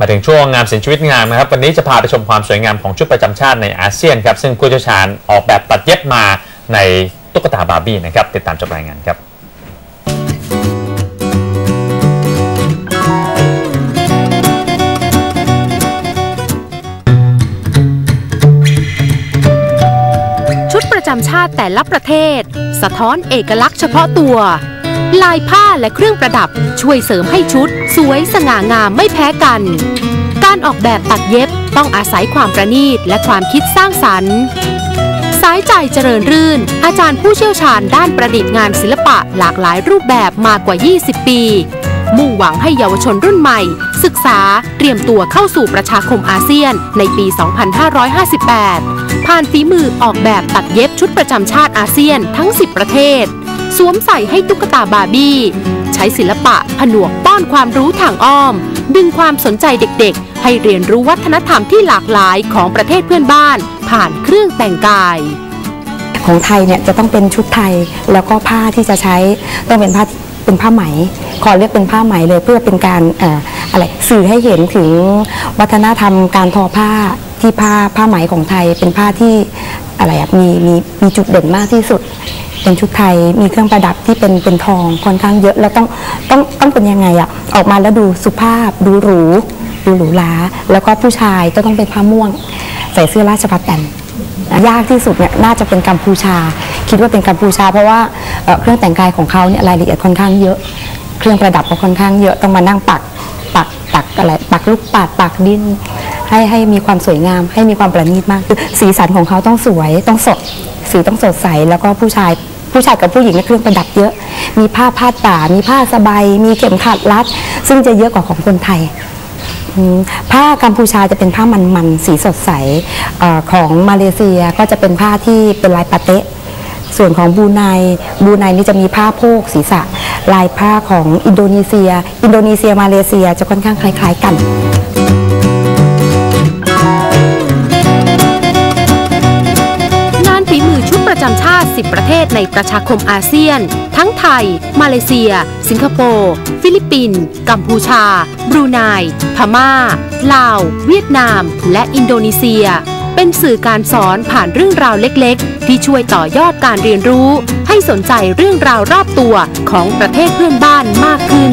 มาถึงช่วงงามศิลป์ชีวิตงามนะครับวันนี้จะพาไปชมความสวยงามของชุดประจำชาติในอาเซียนครับซึ่งผู้เชี่ยวชาญออกแบบตัดเย็บมาในตุ๊กตาบาร์บี้นะครับติดตามจากรายงานครับชุดประจำชาติแต่ละประเทศ สะท้อนเอกลักษณ์เฉพาะตัว ลายผ้าและเครื่องประดับช่วยเสริมให้ชุด สวยสง่างามไม่แพ้กัน การออกแบบตัดเย็บต้องอาศัยความประณีตและความคิดสร้างสรรค์ สายใจเจริญรื่น อาจารย์ผู้เชี่ยวชาญด้านประดิษฐ์งานศิลปะหลากหลายรูปแบบมากว่า 20 ปี มุ่งหวังให้เยาวชนรุ่นใหม่ ศึกษาเตรียมตัวเข้าสู่ประชาคมอาเซียนในปี 2558 ผ่านฝีมือออกแบบตัดเย็บชุดประจำชาติอาเซียนทั้ง 10 ประเทศ สวมใส่ให้ตุ๊กตาบาร์บี้ ใช้ศิลปะผนวกป้อนความรู้ทางอ้อม ดึงความสนใจเด็กๆ ให้เรียนรู้วัฒนธรรมที่หลากหลายของประเทศเพื่อนบ้าน ผ่านเครื่องแต่งกาย ของไทยเนี่ยจะต้องเป็นชุดไทยแล้วก็ผ้าที่จะใช้ต้องเป็นผ้าเป็นผ้าไหม ขอเรียกเป็นผ้าไหมเลยเพื่อเป็นการอออะไรสื่อให้เห็นถึงวัฒนธรรมการทอผ้าที่ผ้าผ้าไหมของไทยเป็นผ้าที่อะไรมีมีมีจุดเด่นมากที่สุด เป็นชุดไทยมีเครื่องประดับที่เป็นเป็นทองค่อนข้างเยอะแล้วต้องต้องต้องเป็นยังไงอะออกมาแล้วดูสุภาพดูหรูดูหรูหราแล้วก็ผู้ชายก็ต้องเป็นผ้าม่วง ใส่เสื้อราชพัฒแตนยากที่สุดเนี่ยน่าจะเป็นกัมพูชา คิดว่าเป็นกัมพูชา เพราะว่าเเครื่องแต่งกายของเขาเนี่ยรายละเอียดค่อนข้างเยอะ เครื่องประดับก็ค่อนข้างเยอะต้องมานั่งปักปักปักอะไรปักลูกปัดปักดิน ให้ให้มีความสวยงาม ให้มีความประณีตมากคือสีสันของเขาต้องสวยต้องสด สีต้องสดใสแล้วก็ผู้ชายผู้ชายกับผู้หญิงเนี่ยเครื่องประดับเยอะ มีผ้าพาดบ่ามีผ้าสบายมีเข็มขัดรัด ซึ่งจะเยอะกว่าของคนไทยผ้ากัมพูชาจะเป็นผ้ามันๆสีสดใสอของมาเลเซียก็จะเป็นผ้าที่เป็นลายปาเตะส่วนของบูไนบูไนนี่จะมีผ้าโพกศีรษะ ลายผ้าของอินโดนีเซีย อินโดนีเซียมาเลเซียจะค่อนข้างคล้าย ๆ กัน ประจำชาติ 10 ประเทศในประชาคมอาเซียน ทั้งไทย มาเลเซีย สิงคโปร์ ฟิลิปปินส์กัมพูชา บรูไน พม่า ลาว เวียดนาม และอินโดนีเซีย เป็นสื่อการสอนผ่านเรื่องราวเล็กๆ ที่ช่วยต่อยอดการเรียนรู้ ให้สนใจเรื่องราวรอบตัวของประเทศเพื่อนบ้านมากขึ้น